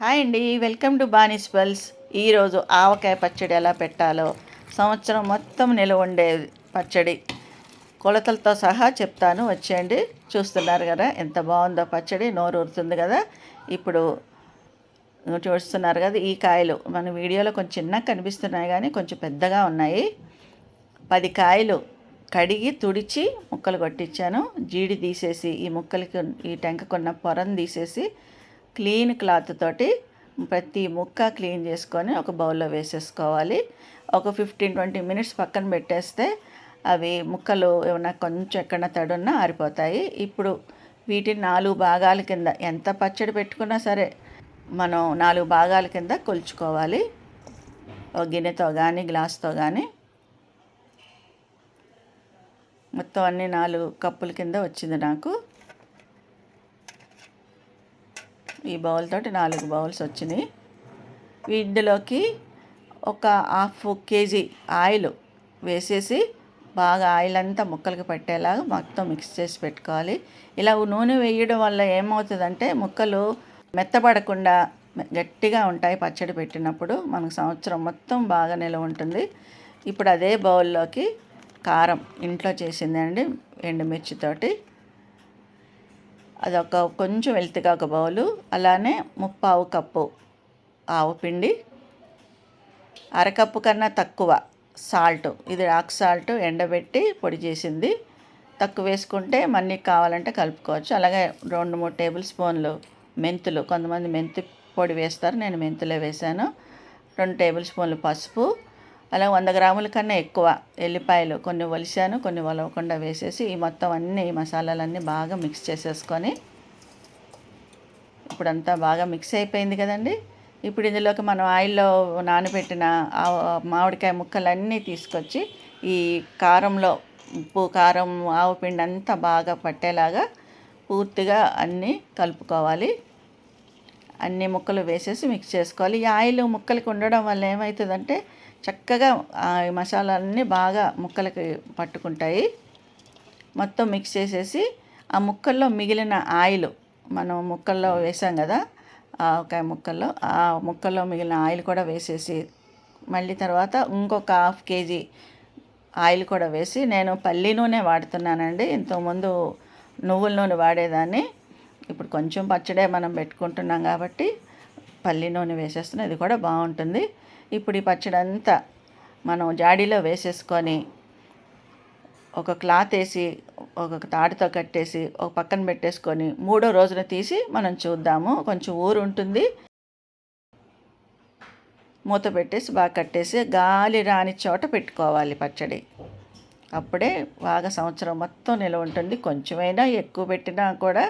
Hi అండి welcome to బానిస్ pulse ఈరోజు ఆవకాయ పచ్చడి ఎలా పెట్టాలో సంవత్సరం మొత్తం నిలవ ఉండే పచ్చడి కొలతలతో సహా చెప్తాను. వచ్చేయండి చూస్తున్నారు కదా ఎంత బాగుందో పచ్చడి నోరు ఊరుతుంది కదా. ఇప్పుడు చూస్తున్నారు కదా ఈ కాయలు మన వీడియోలో కొంచెం చిన్నగా కనిపిస్తున్నాయి కానీ కొంచెం పెద్దగా ఉన్నాయి. పది కాయలు కడిగి తుడిచి ముక్కలు కొట్టించాను. జీడి తీసేసి ఈ ముక్కలకి ఈ టెంకకున్న పొరను తీసేసి క్లీన్ క్లాత్ తోటి ప్రతి ముక్క క్లీన్ చేసుకొని ఒక బౌల్లో వేసేసుకోవాలి. ఒక ఫిఫ్టీన్ ట్వంటీ మినిట్స్ పక్కన పెట్టేస్తే అవి ముక్కలు ఏమైనా కొంచెం ఎక్కడ తడున్నా ఆరిపోతాయి. ఇప్పుడు వీటిని నాలుగు భాగాల కింద ఎంత పచ్చడి పెట్టుకున్నా సరే మనం నాలుగు భాగాల కింద కొలుచుకోవాలి. ఒక గిన్నెతో కానీ గ్లాస్తో కానీ మొత్తం అన్ని నాలుగు కప్పుల కింద వచ్చింది నాకు ఈ బౌల్ తోటి నాలుగు బౌల్స్ వచ్చినాయి. ఇందులోకి ఒక హాఫ్ కేజీ ఆయిల్ వేసేసి బాగా ఆయిల్ అంతా ముక్కలకి పట్టేలాగా మొత్తం మిక్స్ చేసి పెట్టుకోవాలి. ఇలా నూనె వేయడం వల్ల ఏమవుతుందంటే ముక్కలు మెత్తబడకుండా గట్టిగా ఉంటాయి పచ్చడి పెట్టినప్పుడు. మనకు సంవత్సరం మొత్తం బాగా నిలవ ఉంటుంది. ఇప్పుడు అదే బౌల్లోకి కారం ఇంట్లో చేసిందండి ఎండుమిర్చితోటి అదొక కొంచెం వెల్తిగా ఒక బౌలు అలానే ముప్పావు కప్పు ఆవు పిండి అరకప్పు కన్నా తక్కువ సాల్ట్ ఇది రాక్ సాల్ట్ ఎండబెట్టి పొడి చేసింది. తక్కువ వేసుకుంటే మన్నీ కావాలంటే కలుపుకోవచ్చు. అలాగే రెండు మూడు టేబుల్ స్పూన్లు మెంతులు కొంతమంది మెంతి పొడి వేస్తారు నేను మెంతులే వేశాను రెండు టేబుల్ స్పూన్లు పసుపు అలా వంద గ్రాముల కన్నా ఎక్కువ ఎల్లిపాయలు కొన్ని ఒలిసాను కొన్ని ఒలవకుండా వేసేసి ఈ మొత్తం అన్ని మసాలాలన్నీ బాగా మిక్స్ చేసేసుకొని ఇప్పుడంతా బాగా మిక్స్ అయిపోయింది కదండి. ఇప్పుడు ఇందులోకి మనం ఆయిల్లో నానబెట్టిన మామిడికాయ ముక్కలన్నీ తీసుకొచ్చి ఈ కారంలో ఉప్పు కారం ఆవు పిండి అంతా బాగా పట్టేలాగా పూర్తిగా అన్నీ కలుపుకోవాలి. అన్ని ముక్కలు వేసేసి మిక్స్ చేసుకోవాలి. ఈ ఆయిల్ ముక్కలకి ఉండడం వల్ల ఏమవుతుందంటే చక్కగా ఆ మసాలాలన్నీ బాగా ముక్కలకి పట్టుకుంటాయి. మొత్తం మిక్స్ చేసేసి ఆ ముక్కల్లో మిగిలిన ఆయిల్ మనం ముక్కల్లో వేసాం కదా ఆవకాయ ముక్కల్లో ఆ ముక్కల్లో మిగిలిన ఆయిల్ కూడా వేసేసి మళ్ళీ తర్వాత ఇంకొక హాఫ్ కేజీ ఆయిల్ కూడా వేసి నేను పల్లి నూనె వాడుతున్నానండి. ఇంతకుముందు నువ్వుల నూనె వాడేదాన్ని. ఇప్పుడు కొంచెం పచ్చడే మనం పెట్టుకుంటున్నాం కాబట్టి పల్లి నూనె వేసేస్తున్నాం ఇది కూడా బాగుంటుంది. ఇప్పుడు ఈ పచ్చడి అంతా మనం జాడీలో వేసేసుకొని ఒక క్లాత్ వేసి ఒక తాడుతో కట్టేసి ఒక పక్కన పెట్టేసుకొని మూడో రోజున తీసి మనం చూద్దాము. కొంచెం ఊరు ఉంటుంది. మూత పెట్టేసి బాగా కట్టేసి గాలి రాని చోట పెట్టుకోవాలి పచ్చడి. అప్పుడే బాగా సంవత్సరం మొత్తం నిల్వ ఉంటుంది. కొంచెమైనా ఎక్కువ పెట్టినా కూడా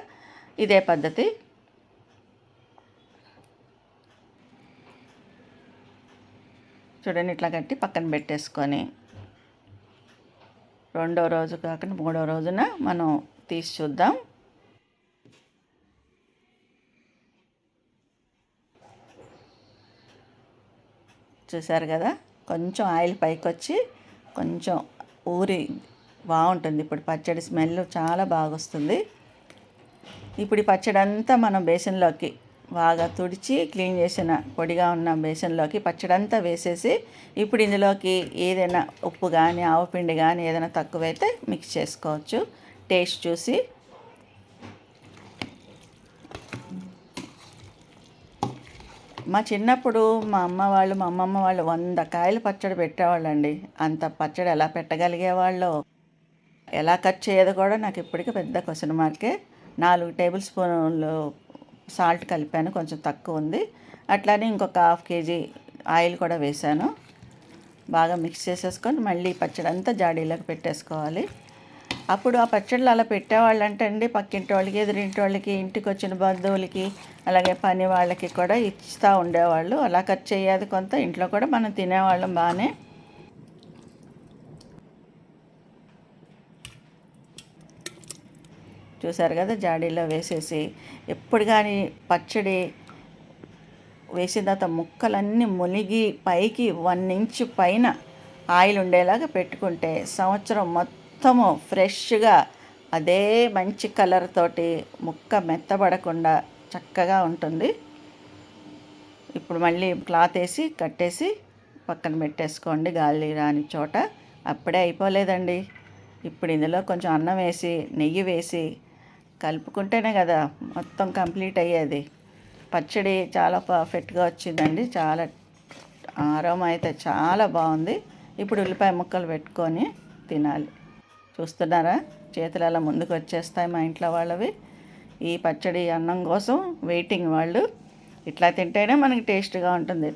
ఇదే పద్ధతి. చూడండి ఇట్లా కట్టి పక్కన పెట్టేసుకొని రెండో రోజు కాకుండా మూడో రోజున మనం తీసి చూద్దాం. చూసారు కదా? కొంచెం ఆయిల్ పైకి వచ్చి కొంచెం ఊరి బాగుంటుంది. ఇప్పుడు పచ్చడి స్మెల్ చాలా బాగా వస్తుంది ఇప్పుడు ఈ పచ్చడి అంతా మనం బేసన్లోకి బాగా తుడిచి క్లీన్ చేసిన పొడిగా ఉన్న బేసన్లోకి పచ్చడంతా వేసేసి ఇప్పుడు ఇందులోకి ఏదైనా ఉప్పు కానీ ఆవపిండి కానీ ఏదైనా తక్కువైతే మిక్స్ చేసుకోవచ్చు. టేస్ట్ చూసి. మా చిన్నప్పుడు మా అమ్మ వాళ్ళు మా అమ్మమ్మ వాళ్ళు వంద కాయలు పచ్చడి పెట్టేవాళ్ళండి. అంత పచ్చడి ఎలా పెట్టగలిగేవాళ్ళు ఎలా కట్ చేయదు కూడా నాకు ఇప్పటికీ పెద్ద క్వశ్చన్ మార్కే నాలుగు టేబుల్ స్పూన్లు సాల్ట్ కలిపాను కొంచెం తక్కువ ఉంది. అట్లానే ఇంకొక హాఫ్ కేజీ ఆయిల్ కూడా వేసాను. బాగా మిక్స్ చేసేసుకొని మళ్ళీ పచ్చడి అంతా జాడీలోకి పెట్టేసుకోవాలి. అప్పుడు ఆ పచ్చళ్ళు అలా పెట్టేవాళ్ళు అంటే అండి పక్కింటి వాళ్ళకి ఎదురింటి వాళ్ళకి ఇంటికి వచ్చిన బంధువులకి అలాగే పని వాళ్ళకి కూడా ఇస్తూ ఉండేవాళ్ళు. అలా ఖర్చు అయ్యేది కొంత ఇంట్లో కూడా మనం తినేవాళ్ళం బాగానే. చూసారు కదా జాడీలో వేసేసి. ఎప్పుడు కానీ పచ్చడి వేసిన తర్వాత ముక్కలన్నీ మునిగి పైకి వన్ ఇంచ్ పైన ఆయిల్ ఉండేలాగా పెట్టుకుంటే సంవత్సరం మొత్తము ఫ్రెష్గా అదే మంచి కలర్ తోటి ముక్క మెత్తబడకుండా చక్కగా ఉంటుంది. ఇప్పుడు మళ్ళీ క్లాత్ వేసి కట్టేసి పక్కన పెట్టేసుకోండి గాలి రాని చోట. అప్పుడే అయిపోలేదండి. ఇప్పుడు ఇందులో కొంచెం అన్నం వేసి నెయ్యి వేసి కలుపుకుంటేనే కదా మొత్తం కంప్లీట్ అయ్యేది. పచ్చడి చాలా పర్ఫెక్ట్గా వచ్చిందండి. చాలా ఆరోమ అయితే చాలా బాగుంది. ఇప్పుడు ఉల్లిపాయ ముక్కలు పెట్టుకొని తినాలి. చూస్తున్నారా? చేతులు అలా ముందుకు వచ్చేస్తాయి మా ఇంట్లో వాళ్ళవి. ఈ పచ్చడి అన్నం కోసం వెయిటింగ్ వాళ్ళు. ఇట్లా తింటేనే మనకి టేస్ట్గా ఉంటుంది.